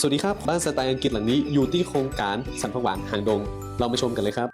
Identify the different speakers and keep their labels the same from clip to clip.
Speaker 1: สวัสดีครับ บ้านสไตล์อังกฤษหลังนี้อยู่ที่โครงการสันพหวานหางดง เรามาชมกันเลยครับ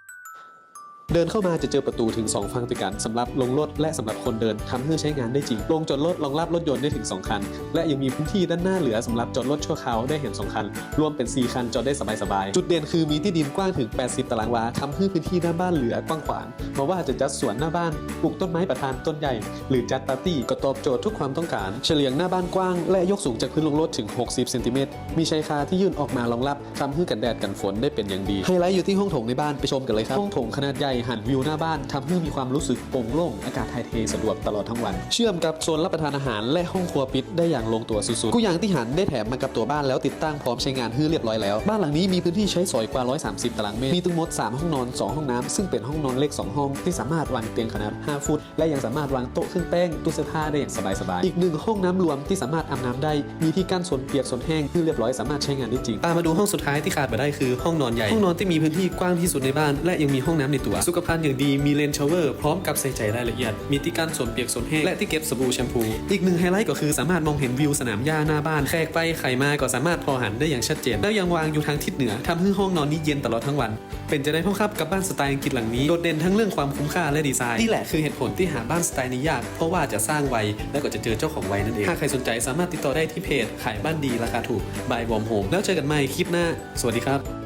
Speaker 1: เดินเข้ามาจะเจอประตูถึง 2 ฝั่งติดกันสำหรับลงรถและสำหรับคนเดินทำให้ใช้งานได้จริง ลงจอดรถรองรับรถยนต์ได้ถึง 2 คัน และยังมีพื้นที่ด้านหน้าเหลือสำหรับจอดรถชั่วคราวได้เห็น 2 คัน รวมเป็น 4 คันจอดได้สบายๆ จุดเด่นคือมีที่ดินกว้างถึง 80 ตารางวาทำให้พื้นที่หน้าบ้านเหลือกว้างขวางเพราะว่าจะจัดสวนหน้าบ้านปลูกต้นไม้ประทานต้นใหญ่ หรือจัดปาร์ตี้ก็ตอบโจทย์ทุกความต้องการ เฉลียงหน้าบ้านกว้างและยกสูงจากพื้นลงรถถึง 60 เซนติเมตร มีชายคาที่ยื่นออกมารองรับทำให้กันแดดกันฝนได้เป็นอย่างดีไฮไลท์อยู่ที่ห้องโถงในบ้านไปชมกันเลยครับห้องโถงขนาดใหญ่หันวิวหน้าบ้านทำให้มีความรู้สึกโปร่งโล่งอากาศถ่ายเทสะดวกตลอดทั้งวัน เชื่อมกับโซนรับประทานอาหารและห้องครัวปิดได้อย่างลงตัวสุดๆกูอย่างที่หันได้แถมมากับตัวบ้านแล้วติดตั้งพร้อมใช้งานให้เรียบร้อยแล้ว บ้านหลังนี้มีพื้นที่ใช้สอยกว่า 130 ตารางเมตร มีทั้งหมด 3 ห้องนอน 2 ห้องน้ำซึ่งเป็นห้องนอนเล็ก 2 ห้อง ที่สามารถวางเตียงขนาด 5 ฟุต และยังสามารถวางโต๊ะเครื่องแป้งตู้เสื้อผ้าได้อย่างสบายๆ อีกหนึ่งห้องน้ำรวมที่สามารถอาบน้ำได้ มีที่กั้นโซนเปียกโซนแห้งที่เรียบร้อยสามารถใช้งานได้จริงตามมาดูห้องสุดท้ายที่ขาดไปได้คือห้องนอนใหญ่ห้องนอนที่มีพื้นที่กว้างที่สุดในบ้านและยังมีห้องน้ำในตัวสุขภัณฑ์อย่างดีมีเลนชาวเวอร์พร้อมกับใส่ใจรายละเอียด มีที่กั้นโซนเปียกโซนแห้งและที่เก็บสบู่แชมพู อีกหนึ่งไฮไลท์ก็คือสามารถมองเห็นวิวสนามหญ้าหน้าบ้านแขกไปใครมาก็สามารถพอหันได้อย่างชัดเจน แล้วยังวางอยู่ทางทิศเหนือทำให้ห้องนอนนี้เย็นตลอดทั้งวัน เป็นจะได้พ่อครับกับบ้านสไตล์อังกฤษหลังนี้โดดเด่นทั้งเรื่องความคุ้มค่าและดีไซน์นี่แหละคือเหตุผลที่หาบ้านสไตล์นี้ยากเพราะว่าจะสร้างไวและก็จะเจอเจ้าของไวนั่นเองถ้าใครสนใจสามารถติดต่อได้ที่เพจขายบ้านดีราคาถูกบายวอมโฮมแล้วเจอกันใหม่คลิปหน้า สวัสดีครับ